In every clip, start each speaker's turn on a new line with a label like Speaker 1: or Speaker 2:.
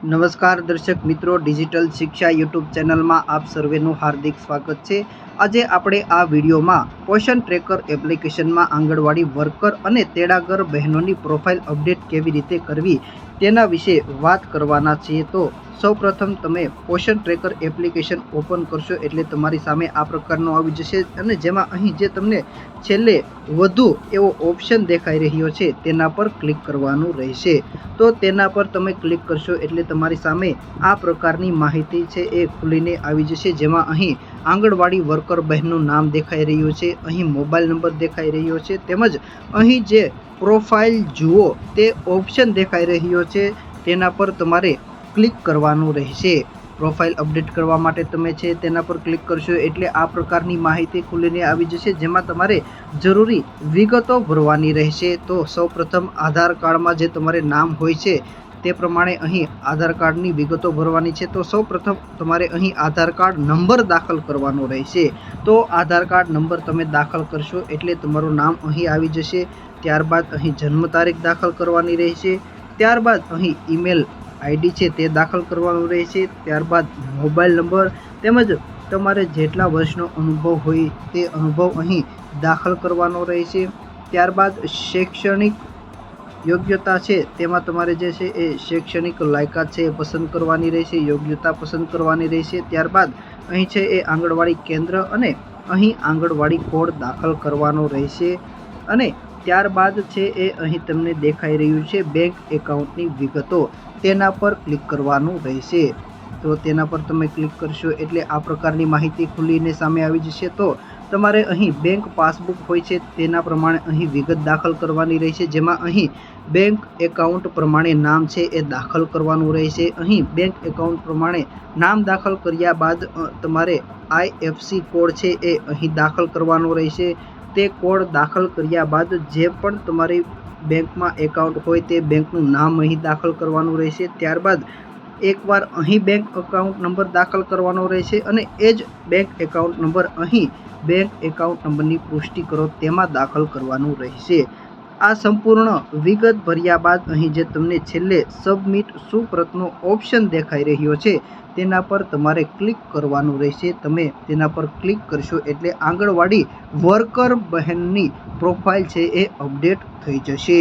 Speaker 1: નમસ્કાર દર્શક મિત્રો, ડિજિટલ શિક્ષા યુટ્યુબ ચેનલમાં આપ સર્વેનું હાર્દિક સ્વાગત છે. આજે આપણે આ વિડીયોમાં પોષણ ટ્રેકર એપ્લિકેશનમાં આંગણવાડી વર્કર અને તેડાગર બહેનોની પ્રોફાઇલ અપડેટ કેવી રીતે કરવી તેના વિશે વાત કરવાના છીએ તો સૌપ્રથમ તમે પોષણ ટ્રેકર એપ્લિકેશન ઓપન કરશો એટલે તમારી સામે આ પ્રકારનો આવી જશે અને જેમાં અહીં જે તમને છેલ્લે વધુ એવો ઓપ્શન દેખાઈ રહ્યો છે તેના પર ક્લિક કરવાનું રહેશે. તો તેના પર તમે ક્લિક કરશો એટલે તમારી સામે આ પ્રકારની માહિતી છે એ ખુલીને આવી જશે જેમાં અહીં આંગણવાડી વર્કર બહેનનું નામ દેખાઈ રહ્યું છે, અહીં મોબાઈલ નંબર દેખાઈ રહ્યો છે, તેમજ અહીં જે પ્રોફાઇલ જુઓ, તે ઓપ્શન દેખાઈ રહ્યો છે, તેના પર તમારે ક્લિક કરવાનું રહેશે. પ્રોફાઇલ અપડેટ કરવા માટે તમે છે, તેના પર ક્લિક કરશો એટલે આ પ્રકારની માહિતી ખુલીને આવી જશે, જેમાં તમારે જરૂરી વિગતો ભરવાની રહેશે. તો સૌપ્રથમ આધાર કાર્ડમાં જે તમારે નામ હોય છે તે પ્રમાણે અહીં આધાર કાર્ડની વિગતો ભરવાની છે. તો સૌપ્રથમ તમારે અહીં આધાર કાર્ડ નંબર દાખલ કરવાનો રહેશે. તો આધાર કાર્ડ નંબર તમે દાખલ કરશો એટલે તમારું નામ અહીં આવી જશે. ત્યારબાદ અહીં જન્મ તારીખ દાખલ કરવાની રહેશે. ત્યારબાદ અહીં ઈમેલ આઈડી છે તે દાખલ કરવાનું રહેશે. ત્યારબાદ મોબાઈલ નંબર તેમજ તમારે જેટલા વર્ષનો અનુભવ હોય તે અનુભવ અહીં દાખલ કરવાનો રહેશે. ત્યારબાદ શૈક્ષણિક યોગ્યતા છે, તેમાં તમારે જે છે એ શૈક્ષણિક લાયકાત છે એ પસંદ કરવાની રહેશે, યોગ્યતા પસંદ કરવાની રહેશે. ત્યારબાદ અહીં છે એ આંગણવાડી કેન્દ્ર અને અહીં આંગણવાડી કોડ દાખલ કરવાનો રહેશે. અને ત્યારબાદ છે એ અહીં તમને દેખાઈ રહ્યું છે બેંક એકાઉન્ટની વિગતો. તેના પર ક્લિક કરવાનું રહેશે. તો તેના પર તમે ક્લિક કરશો એટલે આ પ્રકારની માહિતી ખુલીને સામે આવી જશે. તો તમારે અહીં બેંક પાસબુક હોય છે તેના પ્રમાણે અહીં વિગત દાખલ કરવાની રહેશે. જેમાં અહીં બેંક એકાઉન્ટ પ્રમાણે નામ છે એ દાખલ કરવાનું રહેશે. અહીં બેંક એકાઉન્ટ પ્રમાણે નામ દાખલ કર્યા બાદ તમારે આઈએફસી કોડ છે એ અહીં દાખલ કરવાનો રહેશે. તે કોડ દાખલ કર્યા બાદ જે પણ તમારી બેંકમાં એકાઉન્ટ હોય તે બેંકનું નામ અહીં દાખલ કરવાનું રહેશે. ત્યારબાદ એકવાર અહીં બેંક એકાઉન્ટ નંબર દાખલ કરવાનો રહેશે અને એ જ બેંક એકાઉન્ટ નંબર અહીં બેંક એકાઉન્ટ નંબરની પુષ્ટિ કરો, તેમાં દાખલ કરવાનું રહેશે. આ સંપૂર્ણ વિગત ભર્યા બાદ અહીં જે તમને છેલ્લે સબમિટ સુપ્રતનો ઓપ્શન દેખાઈ રહ્યો છે, તેના પર તમારે ક્લિક કરવાનું રહેશે. તમે તેના પર ક્લિક કરશો એટલે આંગણવાડી વર્કર બહેનની પ્રોફાઇલ છે એ અપડેટ થઈ જશે.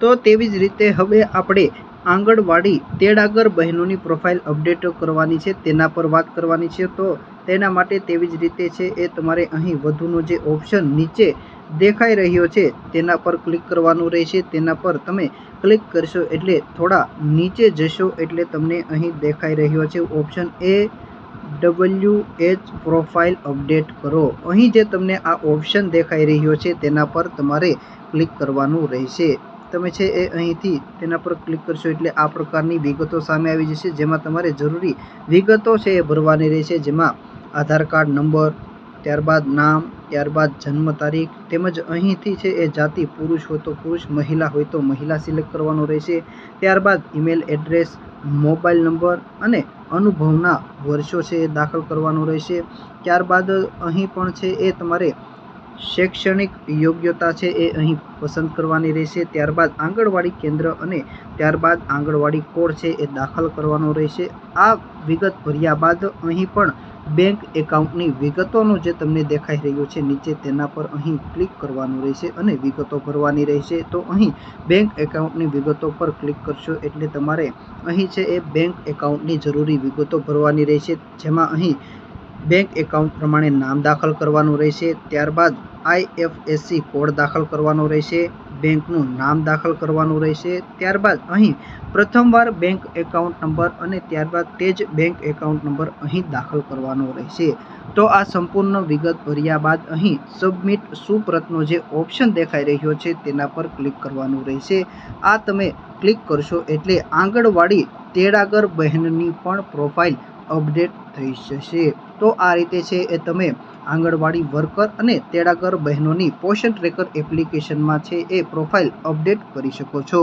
Speaker 1: તો તેવી જ રીતે હવે આપણે આંગણવાડી તેડાગર બહેનોની પ્રોફાઇલ અપડેટ કરવાની છે, તેના પર વાત કરવાની છે. તો તેના માટે તેવી જ રીતે છે, એ તમારે અહીં વધુનો જે ઓપ્શન નીચે દેખાઈ રહ્યો છે, તેના પર ક્લિક કરવાનું રહેશે. તેના પર તમે ક્લિક કરશો એટલે થોડા નીચે જશો એટલે તમને અહીં દેખાઈ રહ્યો છે. ઓપ્શન એ ડબલ્યુ એચ પ્રોફાઇલ અપડેટ કરો. અહીં જે તમને આ ઓપ્શન દેખાઈ રહ્યો છે, તેના પર તમારે ક્લિક કરવાનું રહેશે. તમે છે એ અહીંથી તેના પર ક્લિક કરશો એટલે આ પ્રકારની વિગતો સામે આવી જશે, જેમાં તમારે જરૂરી વિગતો છે એ ભરવાની રહેશે, જેમાં આધાર કાર્ડ, નંબર, ત્યારબાદ નામ, ત્યારબાદ જન્મ તારીખ, તેમજ અહીંથી છે એ જાતિ પુરુષ હોય તો પુરુષ, મહિલા હોય તો મહિલા સિલેક્ટ કરવાનો રહેશે, ત્યારબાદ ઈમેલ એડ્રેસ મોબાઈલ નંબર અને અનુભવના વર્ષો છે એ દાખલ કરવાનો રહેશે, ત્યારબાદ અહીં પણ છે એ તમારે શૈક્ષણિક યોગ્યતા છે એ અહીં પસંદ કરવાની રહેશે. ત્યારબાદ આંગણવાડી કેન્દ્ર અને ત્યારબાદ આંગણવાડી કોડ છે એ દાખલ કરવાનો રહેશે. આ વિગત ભર્યા બાદ અહીં પણ બેંક એકાઉન્ટની વિગતોનું જે તમને દેખાઈ રહ્યું છે નીચે તેના પર અહીં ક્લિક કરવાનું રહેશે અને વિગતો ભરવાની રહેશે. તો અહીં બેંક એકાઉન્ટની વિગતો પર ક્લિક કરશો એટલે તમારે અહીં છે એ બેંક એકાઉન્ટની જરૂરી વિગતો ભરવાની રહેશે. જેમાં અહીં બેંક એકાઉન્ટ પ્રમાણે નામ દાખલ કરવાનું રહેશે, ત્યારબાદ આઈએફએસસી કોડ દાખલ કરવાનો રહેશે, બેંકનું નામ દાખલ કરવાનું રહેશે, ત્યારબાદ અહીં પ્રથમવાર બેંક એકાઉન્ટ નંબર અને ત્યારબાદ તે જ બેંક એકાઉન્ટ નંબર અહીં દાખલ કરવાનો રહેશે. તો આ સંપૂર્ણ વિગત ભર્યા બાદ અહીં સબમિટ સુપ્રતનો જે ઓપ્શન દેખાઈ રહ્યો છે તેના પર ક્લિક કરવાનું રહેશે. આ તમે ક્લિક કરશો એટલે આંગણવાડી તેડાગર બહેનની પણ પ્રોફાઇલ અપડેટ થઈ જશે. તો આ રીતે છે એ તમે આંગણવાડી વર્કર અને તેડાગર બહેનોની પોષણ ટ્રેકર એપ્લિકેશનમાં છે એ પ્રોફાઇલ અપડેટ કરી શકો છો.